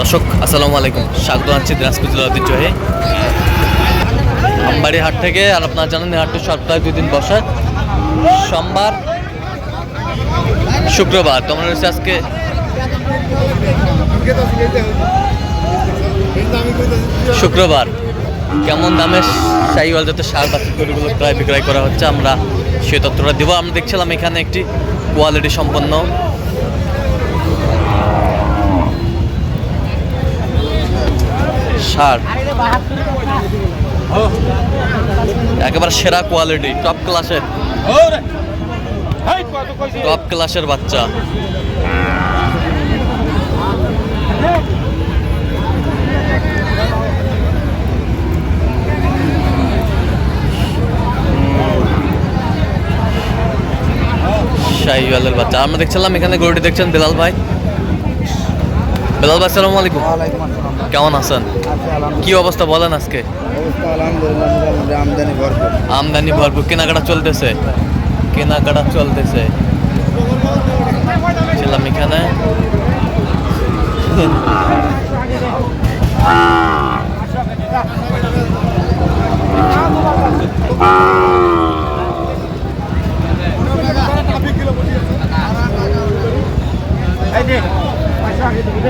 দর্শক, আসসালামু আলাইকুম। স্বাগত জানাচ্ছি দিনাজপুর জেলা ঐতিহ্যবাহী আমবাড়ি হাট থেকে, আর আপনারা জানেন হাটটি সপ্তাহে দুই দিন বসে। সোমবার, শুক্রবার। তোমার রয়েছে আজকে শুক্রবার। কেমন দামে শাহিওয়াল যাতে সার বাছুর গরুগুলো প্রায় বিক্রয় করা হচ্ছে? আমরা সে তথ্যটা দেবো। আমরা দেখছিলাম এখানে একটি কোয়ালিটি সম্পন্ন সার একেবারে সেরা কোয়ালিটি টপ ক্লাসের টপ ক্লাসের বাচ্চা। শাহিওয়ালের বাচ্চা। আমরা দেখছিলাম এখানে গরুটি দেখছেন বেলাল ভাই? বেলাল ভাই আসসালামু আলাইকুম। কেমন আছেন? কি অবস্থা বলেন আজকে? অবস্থা আলহামদুলিল্লাহ মোটামুটি আমদানি ভরপুর। কেনাকাটা চলতেছে? কেনাকাটা চলতেছে। ছিলাম এখানে।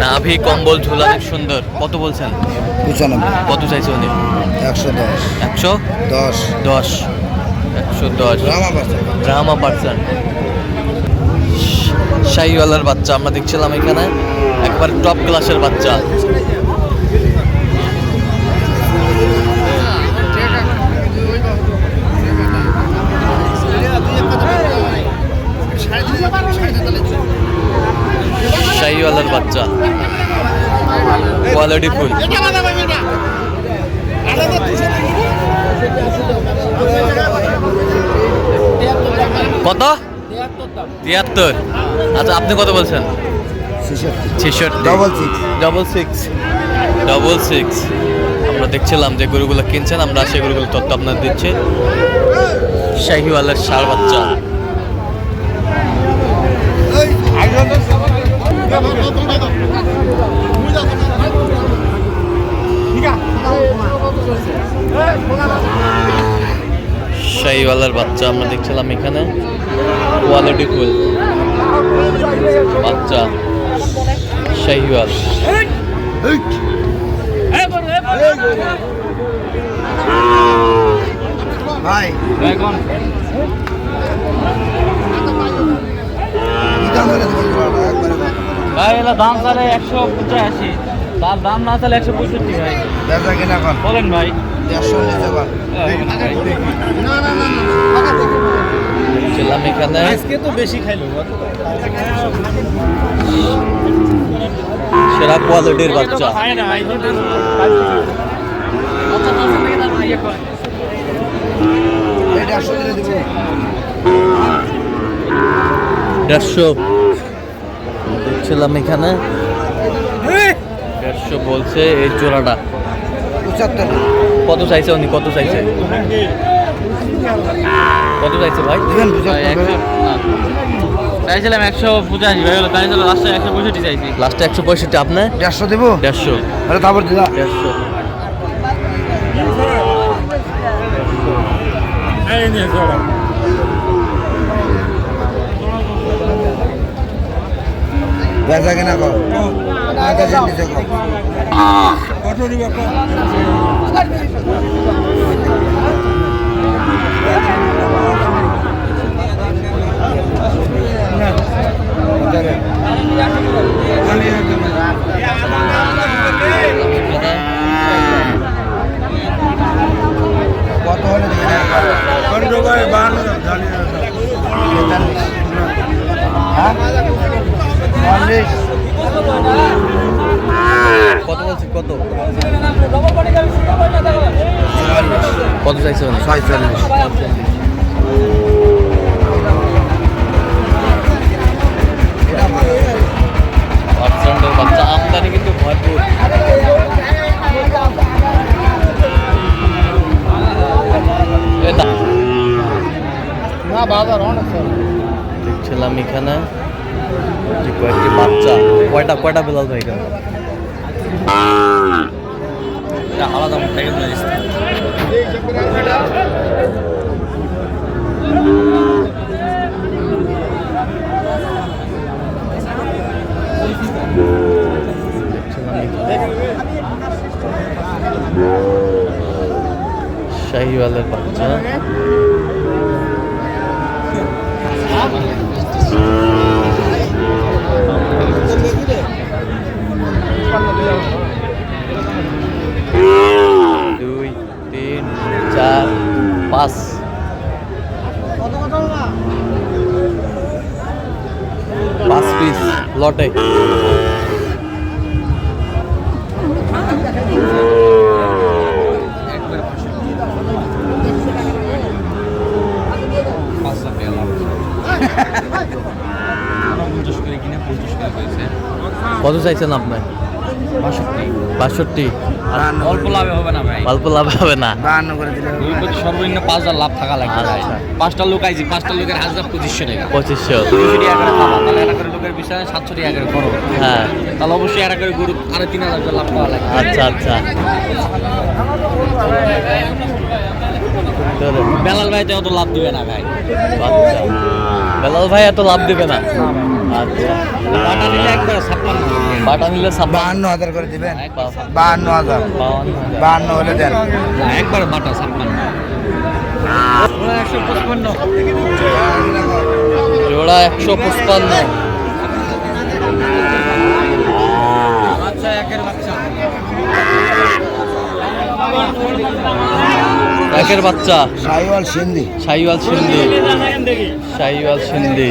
নাভি কম্বল ঝোলা অনেক সুন্দর। কত বলছেন? পঁচানব্বই। কত চাইছে উনি? একশো দশ। একশো? দশ। দশ। একশো দশ। Drama person. Drama person. শাহিওয়ালার বাচ্চা আমরা দেখছিলাম এখানে। একবার টপ ক্লাসের বাচ্চা। শাহিওয়ালার বাচ্চা। কোয়ালিটি ফুল কত? তিয়াত্তর। আচ্ছা আপনি কত বলছেন? ছেষট্টি। ছেষট্টি double six double six double six আমরা দেখছিলাম যে গরুগুলো কিনছেন আমরা সেই গরুগুলো তথ্য আপনার দিচ্ছি। শাহিওয়ালের সার বাচ্চা। শাহিওয়ালের বাচ্চা আমরা দেখছিলাম এখানে। Quality full. বাচ্চা। শাহিওয়াল। ভাই। ভাই এলা দাম তাহলে একশো পঁচাশি। তার দাম না তাহলে একশো পঁয়ষট্টি ভাই। বলেন ভাই। ছিলাম এখানে। আজকে তো বেশি খাইলো সেরা কোয়ালিটির বাচ্চা। দেড়শো। দেখছিলাম এখানে। দেড়শো বলছে এই জোড়াটা। পঁচাত্তর। কত চাইছে উনি? কত চাইছে? কত চাইছে ভাই? দিবেন পঁচাত্তর চাইছিলাম একশো পঁচাশি ভাই হলো তাই লাস্টে একশো পঁয়ষট্টি চাইছি। লাস্টে একশো পঁয়ষট্টি আপনি? দেড়শো। দেবো? দেড়শো। আরে তারপর দিলা। দেড়শো। বেচা কিনা আমার কাছে নিতে কর কত হলে দিবেন হ্যাঁ চল্লিশ কত বলছে কত কত পার্সেন্টের বাচ্চা আমদানি কিন্তু ভরপুর। না। বাজার অনেক দেখছিলাম এখানে যে কয়েকটি বাচ্চা। কয়টা কয়টা বেলাল ভাই এখানে? আলাদা শাহিওয়ালের বাচ্চা। পেয়েছে কত চাইছেন আপনার বাষট্টি বাষট্টি। অল্প লাভে হবে না ভাই। অল্প লাভ হবে না। বাহান্ন করে দিলে দুই কোটি সর্বনিম্ন পাঁচ হাজার লাভ থাকা লাগবে আচ্ছা। পাঁচটা লোক আইছি পাঁচটা লোকের হাজার পঁচিশশো টাকা। পঁচিশশো। দুইশো টাকা করে খাওয়া তাহলে একটা করে লোকের বিষয়ে সাতশো টাকা করে খরচ হ্যাঁ। তাহলে অবশ্যই করে গরু আরও তিন হাজার করে লাভ পাওয়া লাগবে। আচ্ছা আচ্ছা। বেলাল ভাই তো অত লাভ দিবে না ভাই। বেলাল ভাই এত লাভ দেবে না। বাটা নিলে একবার ছাপ্পান্ন। বাটা নিলে বাহান্ন হাজার করে দিবেন? একবার বাহান্ন হাজার। বাহান্ন হলে দেন। একবার বাটা ছাপ্পান্ন। একশো পঁচপান্ন। জোড়া একশো পঁচপান্ন। আচ্ছা একের বাচ্চা। একের বাচ্চা? সাইওয়াল সিন্ধি। সাইওয়াল সিন্ধি। সাইওয়াল সিন্ধি।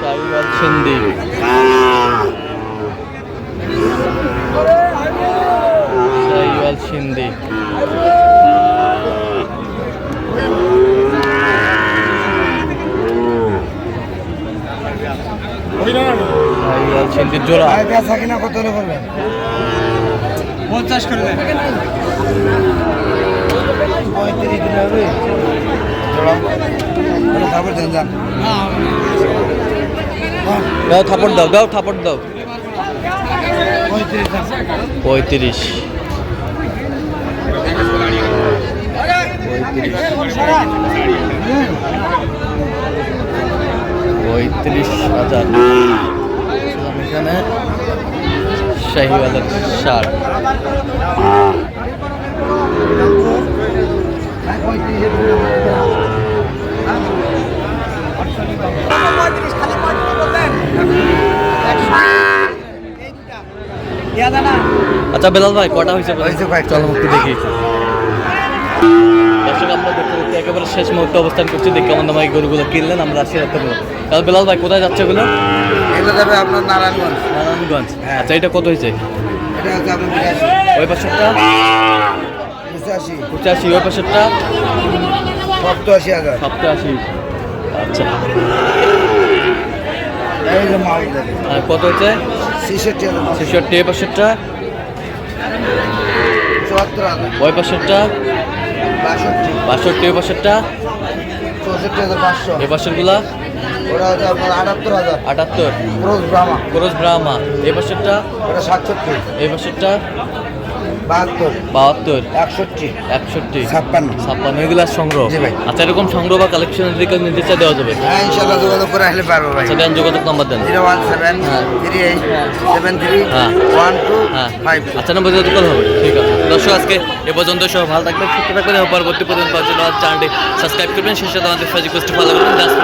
সাইওয়াল সিন্ধি। সাইওয়াল সিন্ধি। জোড়া। কত করবেন পঞ্চাশ করে দেন। পঁয়ত্রিশ দিলে হবে খাবার দেন যান দাও থাপড় দাও দাও থাপড় দাও। পঁয়ত্রিশ। পঁয়ত্রিশ হাজার। এখানে শাহিওয়ালের সার আচ্ছা বেলাল ভাই কটা হয়েছে। চলো একটু দেখি। দর্শক আমরা দেখতে দেখতে একেবারে শেষ মুহূর্তে অবস্থান করছি। দেখি দামে এই গরুগুলো কিনলেন আমরা আসি রাখতে পারব তাহলে বেলাল ভাই কোথায় যাচ্ছে এগুলো? এগুলো যাবে আপনার নারায়ণগঞ্জ। নারায়ণগঞ্জ। হ্যাঁ। আচ্ছা এটা কত হয়েছে? এটা হচ্ছে আপনার ওই পাশেরটা? পঁচাশি। পঁচাশি ওই পাশেরটা? সপ্তাশি হাজার। সপ্তাশি। আচ্ছা। আর কত হচ্ছে? ছেষট্টি হাজার ছেষট্টি এই পাশেরটা? চুয়াত্তর হাজার। ওই পাশেরটা? বাষট্টি। বাষট্টি ওই পাশেরটা? চৌষট্টি হাজার পাঁচশো। এই পাশেরগুলা? ওটা হচ্ছে আপনার আটাত্তর হাজার। আটাত্তর। ক্রোজ ব্রাহ্মা। খরচ ব্রাহ্মা। এই পাশেরটা? ওটা সাতষট্টি। এই পাশেরটা? বাহাত্তর। একষট্টি। একষট্টি। ছাপ্পান্ন। ছাপ্পান্ন। এগুলার সংগ্রহ? আচ্ছা এরকম সংগ্রহ বা কালেকশন দেওয়া যাবে? হ্যাঁ ইনশাল্লাহ যোগাযোগ করে আসলে পারব ভাই। আচ্ছা দেন যোগাযোগ নাম্বার দেন। জিরো ওয়ান সেভেন হ্যাঁ। থ্রি এইট সেভেন থ্রি হ্যাঁ। ওয়ান টু হ্যাঁ। ফাইভ। আচ্ছা নম্বর যোগাযোগ হবে। ঠিক আছে। দর্শক আজকে এ পর্যন্ত সব ভালো থাকবেন সুস্থ থাকবেন। পরবর্তী পর্যন্ত পাওয়ার জন্য চ্যানেলটি সাবস্ক্রাইব করবেন সেই সাথে আমাদের ফেসবুক পোস্টে ফলো করবেন। জাস্ট